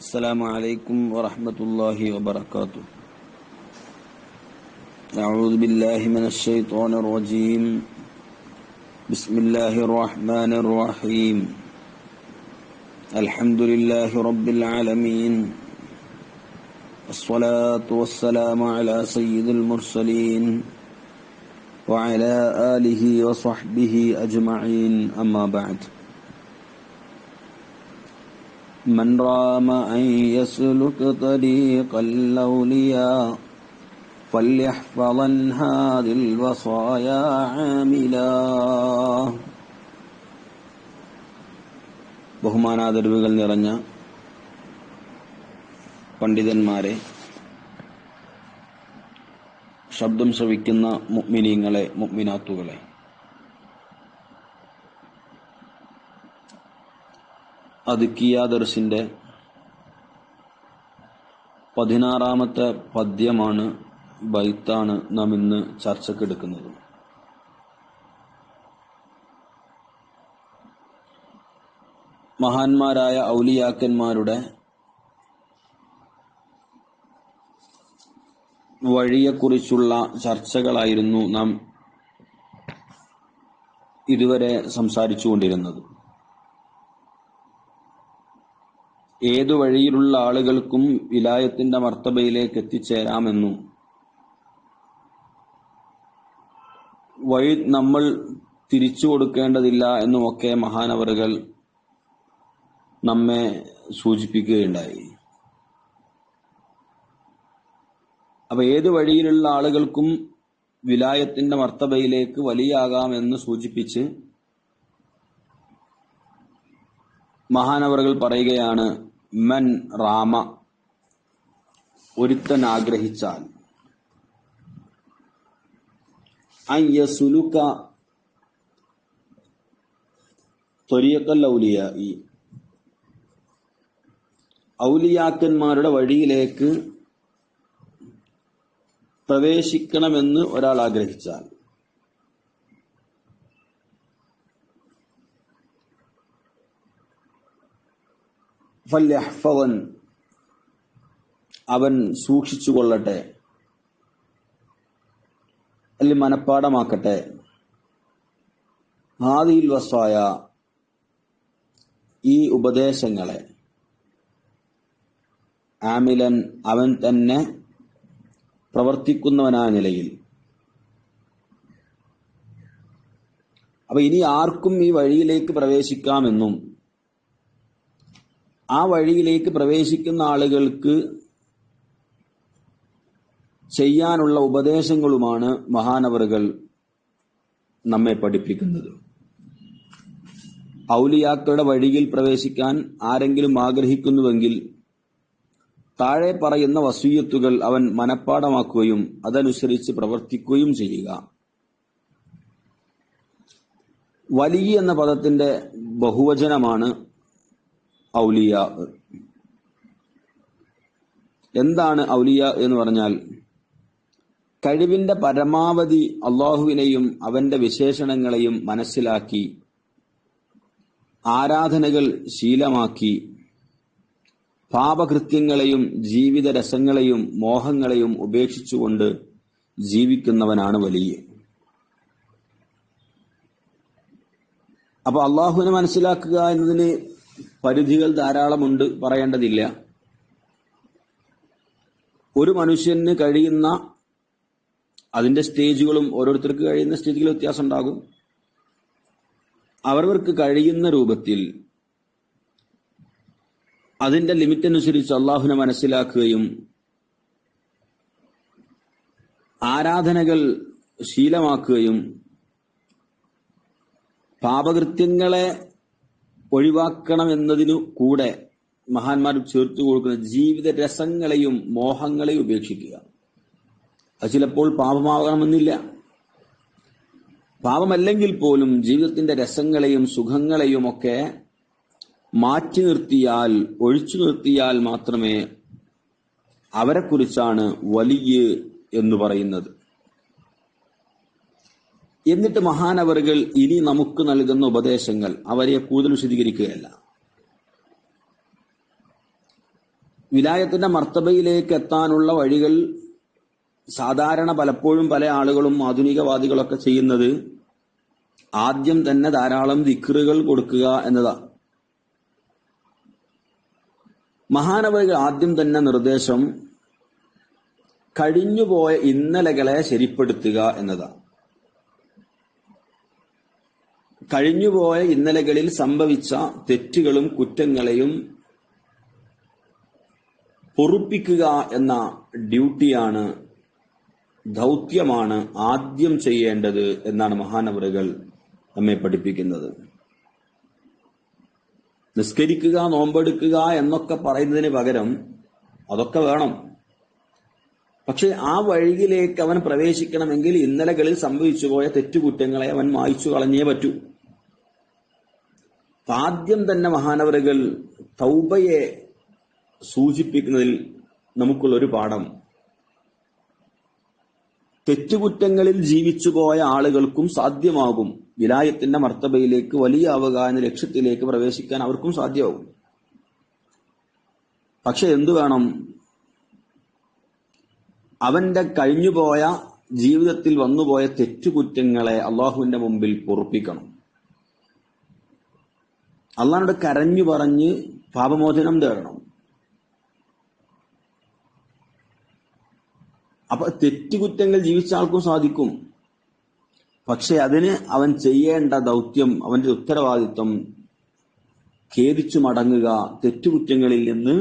السلام عليكم ورحمة الله وبركاته. أعوذ بالله من الشيطان الرجيم. بسم الله الرحمن الرحيم. الحمد لله رب العالمين. الصلاة والسلام على سيد المرسلين وعلى آله وصحبه أجمعين. أما بعد. من رام أن يسلك طريق الأولياء فليحفظن هذه الوصايا عاملا ബഹുമാനാദരവുകൾ നിറഞ്ഞ പണ്ഡിതന്മാരെ ശബ്ദം ശ്രവിക്കുന്ന മുഗ്മിനീങ്ങളെ മുഗ്മിനാത്തുകളെ അതുക്കിയ ദർസിന്റെ പതിനാറാമത്തെ പദ്യമാണ് ബൈത്താണ് നാം ഇന്ന് ചർച്ചക്കെടുക്കുന്നത് മഹാന്മാരായ ഔലിയാക്കന്മാരുടെ വഴിയെക്കുറിച്ചുള്ള ചർച്ചകളായിരുന്നു നാം ഇതുവരെ സംസാരിച്ചുകൊണ്ടിരുന്നത്. ഏതു വഴിയിലുള്ള ആളുകൾക്കും വിലായത്തിന്റെ മർത്തബയിലേക്ക് എത്തിച്ചേരാമെന്നും. വഴി നമ്മൾ തിരിച്ചു കൊടുക്കേണ്ടതില്ല എന്നുമൊക്കെ മഹാനവറുകൾ നമ്മെ സൂചിപ്പിക്കുകയുണ്ടായി. അപ്പൊ ഏത് വഴിയിലുള്ള ആളുകൾക്കും വിലായത്തിന്റെ മർത്തബയിലേക്ക് വലിയാകാമെന്ന് സൂചിപ്പിച്ച് മഹാനവറുകൾ പറയുകയാണ് മൻ റാമ. ഒരുത്തൻ ആഗ്രഹിച്ചാൽ. അയ്യസുലുക്ക ത്വരിയക്കൽ ഈ ഔലിയാക്കന്മാരുടെ വഴിയിലേക്ക് പ്രവേശിക്കണമെന്ന് ഒരാൾ ആഗ്രഹിച്ചാൽ. ഫല്യഹ്ഫവൻ അവൻ സൂക്ഷിച്ചു കൊള്ളട്ടെ. അല്ലെങ്കിൽ മനഃപ്പാടമാക്കട്ടെ ഹാദിയിൽ വസായ ഈ ഉപദേശങ്ങളെ. ആമിലൻ അവൻ തന്നെ പ്രവർത്തിക്കുന്നവനാ നിലയിൽ. അപ്പൊ ഇനി ആർക്കും ഈ വഴിയിലേക്ക് പ്രവേശിക്കാമെന്നും ആ വഴിയിലേക്ക് പ്രവേശിക്കുന്ന ആളുകൾക്ക് ചെയ്യാനുള്ള ഉപദേശങ്ങളുമാണ് മഹാനവറുകൾ നമ്മെ പഠിപ്പിക്കുന്നത്. ഔലിയാക്കളുടെ വഴിയിൽ പ്രവേശിക്കാൻ ആരെങ്കിലും ആഗ്രഹിക്കുന്നുവെങ്കിൽ താഴെ പറയുന്ന വസൂയത്തുകൾ അവൻ മനഃപ്പാടമാക്കുകയും അതനുസരിച്ച് പ്രവർത്തിക്കുകയും ചെയ്യുക. വലിയ എന്ന പദത്തിന്റെ ബഹുവചനമാണ് ഔലിയ. എന്താണ് ഔലിയ എന്ന് പറഞ്ഞാൽ കഴിവിന്റെ പരമാവധി അള്ളാഹുവിനെയും അവന്റെ വിശേഷണങ്ങളെയും മനസ്സിലാക്കി ആരാധനകൾ ശീലമാക്കി പാപകൃത്യങ്ങളെയും ജീവിത രസങ്ങളെയും മോഹങ്ങളെയും ഉപേക്ഷിച്ചുകൊണ്ട് ജീവിക്കുന്നവനാണ് വലിയ. അപ്പൊ അള്ളാഹുവിനെ മനസ്സിലാക്കുക എന്നതിന് പരിധികൾ ധാരാളമുണ്ട് പറയേണ്ടതില്ല. ഒരു മനുഷ്യന് കഴിയുന്ന അതിന്റെ സ്റ്റേജുകളും ഓരോരുത്തർക്ക് കഴിയുന്ന സ്റ്റേജിൽ വ്യത്യാസം ഉണ്ടാകും അവരവർക്ക് കഴിയുന്ന രൂപത്തിൽ അതിന്റെ ലിമിറ്റ് അനുസരിച്ച് അള്ളാഹുവിനെ മനസ്സിലാക്കുകയും ആരാധനകൾ ശീലമാക്കുകയും പാപകൃത്യങ്ങളെ ഒഴിവാക്കണമെന്നതിനു കൂടെ മഹാന്മാർ ചേർത്ത് കൊടുക്കുന്ന ജീവിത രസങ്ങളെയും മോഹങ്ങളെയും ഉപേക്ഷിക്കുക. അത് ചിലപ്പോൾ പാപമാകണമെന്നില്ല. പാപമല്ലെങ്കിൽ പോലും ജീവിതത്തിന്റെ രസങ്ങളെയും സുഖങ്ങളെയും ഒക്കെ മാറ്റി നിർത്തിയാൽ ഒഴിച്ചു നിർത്തിയാൽ മാത്രമേ അവരെക്കുറിച്ചാണ് വലിയ എന്ന് പറയുന്നത്. എന്നിട്ട് മഹാനവറുകൾ ഇനി നമുക്ക് നൽകുന്ന ഉപദേശങ്ങൾ അവരെ കൂടുതൽ വിശദീകരിക്കുകയല്ല. വിലായത്തിന്റെ മർത്തബയിലേക്ക് എത്താനുള്ള വഴികൾ സാധാരണ പലപ്പോഴും പല ആളുകളും ആധുനികവാദികളൊക്കെ ചെയ്യുന്നത് ആദ്യം തന്നെ ധാരാളം ദിക്റുകൾ കൊടുക്കുക എന്നതാണ് മഹാനവറുകൾ ആദ്യം തന്നെ നിർദ്ദേശം കഴിഞ്ഞുപോയ ഇന്നലകളെ ശരിപ്പെടുത്തുക എന്നതാണ് കഴിഞ്ഞുപോയ ഇന്നലകളിൽ സംഭവിച്ച തെറ്റുകളും കുറ്റങ്ങളെയും പൊറുപ്പിക്കുക എന്ന ഡ്യൂട്ടിയാണ് ദൗത്യമാണ് ആദ്യം ചെയ്യേണ്ടത് എന്നാണ് മഹാനവറുകൾ നമ്മെ പഠിപ്പിക്കുന്നത്. നിസ്കരിക്കുക നോമ്പെടുക്കുക എന്നൊക്കെ പറയുന്നതിന് പകരം അതൊക്കെ വേണം. പക്ഷെ ആ വഴിയിലേക്ക് അവൻ പ്രവേശിക്കണമെങ്കിൽ ഇന്നലകളിൽ സംഭവിച്ചുപോയ തെറ്റുകുറ്റങ്ങളെ അവൻ മായ്ച്ചു കളഞ്ഞേ പറ്റൂ. ആദ്യം തന്നെ മഹാനവറുകൾ തൗബയെ സൂചിപ്പിക്കുന്നതിൽ നമുക്കുള്ള ഒരു പാഠം. തെറ്റുകുറ്റങ്ങളിൽ ജീവിച്ചു പോയ ആളുകൾക്കും സാധ്യമാകും. വിലായത്തിന്റെ മർത്തബയിലേക്ക് വലിയ അവകാശ ലക്ഷ്യത്തിലേക്ക് പ്രവേശിക്കാൻ അവർക്കും സാധ്യമാകും. പക്ഷെ എന്തു വേണം? അവന്റെ കഴിഞ്ഞുപോയ ജീവിതത്തിൽ വന്നുപോയ തെറ്റുകുറ്റങ്ങളെ അള്ളാഹുവിന്റെ മുമ്പിൽ പൊറുപ്പിക്കണം. അള്ളാഹിനോട് കരഞ്ഞു പറഞ്ഞ് പാപമോചനം തേടണം. അപ്പൊ തെറ്റുകുറ്റങ്ങൾ ജീവിച്ച ആൾക്കും സാധിക്കും. പക്ഷെ അതിന് അവൻ ചെയ്യേണ്ട ദൗത്യം അവന്റെ ഉത്തരവാദിത്വം ഖേദിച്ചു മടങ്ങുക തെറ്റുകുറ്റങ്ങളിൽ നിന്ന്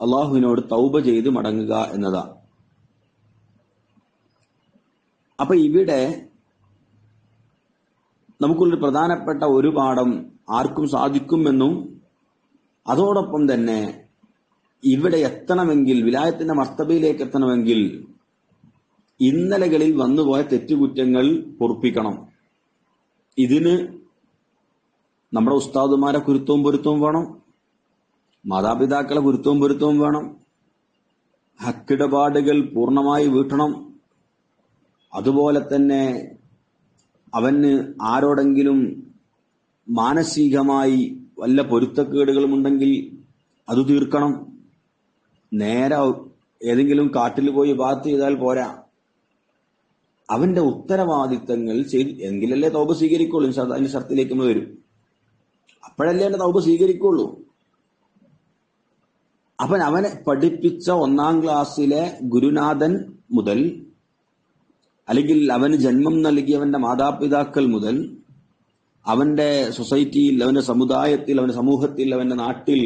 അള്ളാഹുവിനോട് തൗബ ചെയ്ത് മടങ്ങുക എന്നതാ. അപ്പൊ ഇവിടെ നമുക്കുള്ളൊരു പ്രധാനപ്പെട്ട ഒരു പാഠം ആർക്കും സാധിക്കുമെന്നും അതോടൊപ്പം തന്നെ ഇവിടെ എത്തണമെങ്കിൽ വിലായത്തിന്റെ മർത്തബയിലേക്ക് എത്തണമെങ്കിൽ ഇന്നലകളിൽ വന്നുപോയ തെറ്റുകുറ്റങ്ങൾ പൊറുപ്പിക്കണം. ഇതിന് നമ്മുടെ ഉസ്താദുമാരെ കുരുത്തവും പൊരുത്തവും വേണം. മാതാപിതാക്കളെ കുരുത്തവും പൊരുത്തവും വേണം. ഹക്കിടപാടുകൾ പൂർണമായി വീട്ടണം. അതുപോലെ തന്നെ അവന് ആരോടെങ്കിലും മാനസികമായി വല്ല പൊരുത്തക്കേടുകളും ഉണ്ടെങ്കിൽ അത് തീർക്കണം. നേരെ ഏതെങ്കിലും കാട്ടിൽ പോയി ബാത്ത് ചെയ്താൽ പോരാ. അവന്റെ ഉത്തരവാദിത്തങ്ങൾ ചെയ്ത് എങ്കിലല്ലേ തൗബ സ്വീകരിക്കുള്ളൂ. അതിന്റെ ശർത്തിലേക്ക് വരും. അപ്പോഴല്ലേ അവന്റെ തൗബ സ്വീകരിക്കുള്ളൂ. അവൻ അവനെ പഠിപ്പിച്ച ഒന്നാം ക്ലാസ്സിലെ ഗുരുനാഥൻ മുതൽ അല്ലെങ്കിൽ അവന് ജന്മം നൽകിയവന്റെ മാതാപിതാക്കൾ മുതൽ അവന്റെ സൊസൈറ്റിയിൽ അവന്റെ സമുദായത്തിൽ അവന്റെ സമൂഹത്തിൽ അവന്റെ നാട്ടിൽ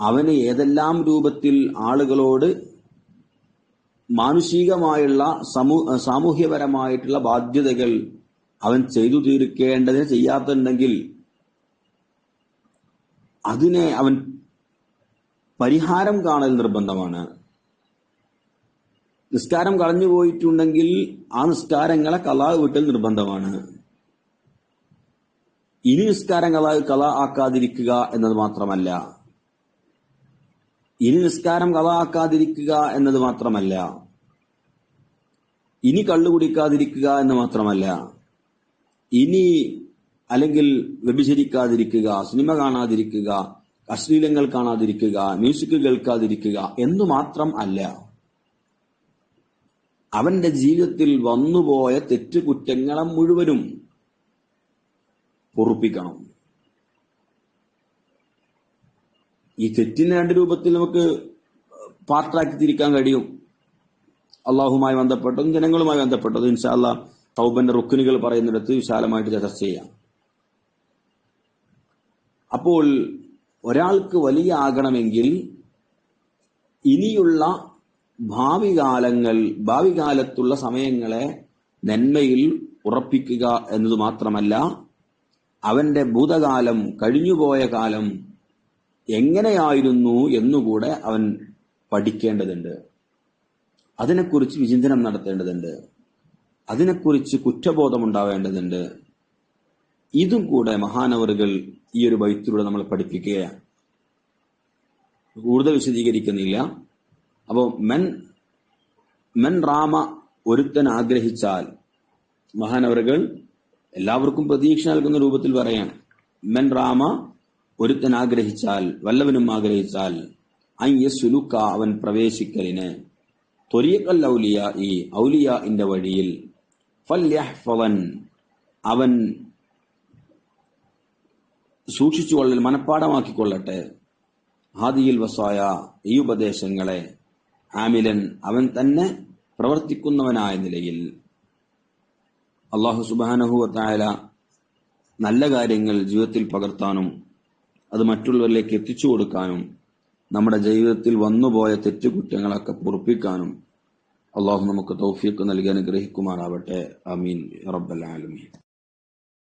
അവന് ഏതെല്ലാം രൂപത്തിൽ ആളുകളോട് മാനുഷികമായുള്ള സമൂ സാമൂഹ്യപരമായിട്ടുള്ള ബാധ്യതകൾ അവൻ ചെയ്തു തീർക്കേണ്ടതിന് ചെയ്യാത്തുണ്ടെങ്കിൽ അതിനെ അവൻ പരിഹാരം കാണൽ നിർബന്ധമാണ്. നിസ്കാരം കളഞ്ഞു പോയിട്ടുണ്ടെങ്കിൽ ആ നിസ്കാരങ്ങളെ കലാ വിട്ടൽ നിർബന്ധമാണ്. ഇനി നിസ്കാരങ്ങളായി കലാ ആക്കാതിരിക്കുക എന്നത് മാത്രമല്ല. ഇനി നിസ്കാരം കല ആക്കാതിരിക്കുക എന്നത് മാത്രമല്ല. ഇനി കള്ളു കുടിക്കാതിരിക്കുക എന്ന് മാത്രമല്ല. ഇനി അല്ലെങ്കിൽ വ്യഭിചരിക്കാതിരിക്കുക സിനിമ കാണാതിരിക്കുക അശ്ലീലങ്ങൾ കാണാതിരിക്കുക മ്യൂസിക് കേൾക്കാതിരിക്കുക എന്നു മാത്രം അല്ല. അവന്റെ ജീവിതത്തിൽ വന്നുപോയ തെറ്റുകുറ്റങ്ങളെ മുഴുവനും പൊറുപ്പിക്കണം ഈ തെറ്റിനെ രണ്ട് രൂപത്തിൽ നമുക്ക് പാർട്ടാക്കി തിരിക്കാൻ കഴിയും. അള്ളാഹുമായി ബന്ധപ്പെട്ടതും ജനങ്ങളുമായി ബന്ധപ്പെട്ടതും ഇൻഷാല്ല തൗബന്റെ റുക്കിനുകൾ പറയുന്നിടത്ത് വിശാലമായിട്ട് ചർച്ച ചെയ്യാം. അപ്പോൾ ഒരാൾക്ക് വലിയ ആകണമെങ്കിൽ ഇനിയുള്ള ഭാവി കാലങ്ങൾ ഭാവി കാലത്തുള്ള സമയങ്ങളെ നന്മയിൽ ഉറപ്പിക്കുക എന്നത് മാത്രമല്ല അവന്റെ ഭൂതകാലം കഴിഞ്ഞുപോയ കാലം എങ്ങനെയായിരുന്നു എന്നുകൂടെ അവൻ പഠിക്കേണ്ടതുണ്ട്. അതിനെക്കുറിച്ച് വിചിന്തനം നടത്തേണ്ടതുണ്ട്. അതിനെക്കുറിച്ച് കുറ്റബോധമുണ്ടാവേണ്ടതുണ്ട്. ഇതും കൂടെ മഹാനവറുകൾ ഈ ഒരു ബൈത്തിലൂടെ നമ്മൾ പഠിപ്പിക്കുകയാണ്. കൂടുതൽ വിശദീകരിക്കുന്നില്ല. അപ്പോൾ മെൻ മെൻ റാമ ഒരുത്തൻ ആഗ്രഹിച്ചാൽ മഹാനവറുകൾ എല്ലാവർക്കും പ്രതീക്ഷ നൽകുന്ന രൂപത്തിൽ പറയാണ്. മെൻ റാമ ഒരുത്തൻ ആഗ്രഹിച്ചാൽ വല്ലവനും ആഗ്രഹിച്ചാൽ അയ്യ സുലുക്ക അവൻ പ്രവേശിക്കലിന്. തൊരിയക്കൽ ഔലിയ ഈ ഔലിയാന്റെ വഴിയിൽ ഫല്യഹ്ഫവൻ അവൻ സൂക്ഷിച്ചുകൊള്ളൽ മനഃപ്പാടമാക്കിക്കൊള്ളട്ടെ ഹാദിയിൽ വസായ ഈ ഉപദേശങ്ങളെ ആമിലൻ അവൻ തന്നെ പ്രവർത്തിക്കുന്നവനായ നിലയിൽ അള്ളാഹു സുബാനഹുവത്തായ നല്ല കാര്യങ്ങൾ ജീവിതത്തിൽ പകർത്താനും അത് മറ്റുള്ളവരിലേക്ക് എത്തിച്ചു കൊടുക്കാനും നമ്മുടെ ജീവിതത്തിൽ വന്നുപോയ തെറ്റുകുറ്റങ്ങളൊക്കെ പൊറുപ്പിക്കാനും അള്ളാഹു നമുക്ക് തൗഫീഖ് നൽകി അനുഗ്രഹിക്കുമാറാവട്ടെ. അമീൻ റബ്ബൽ ആലമീൻ.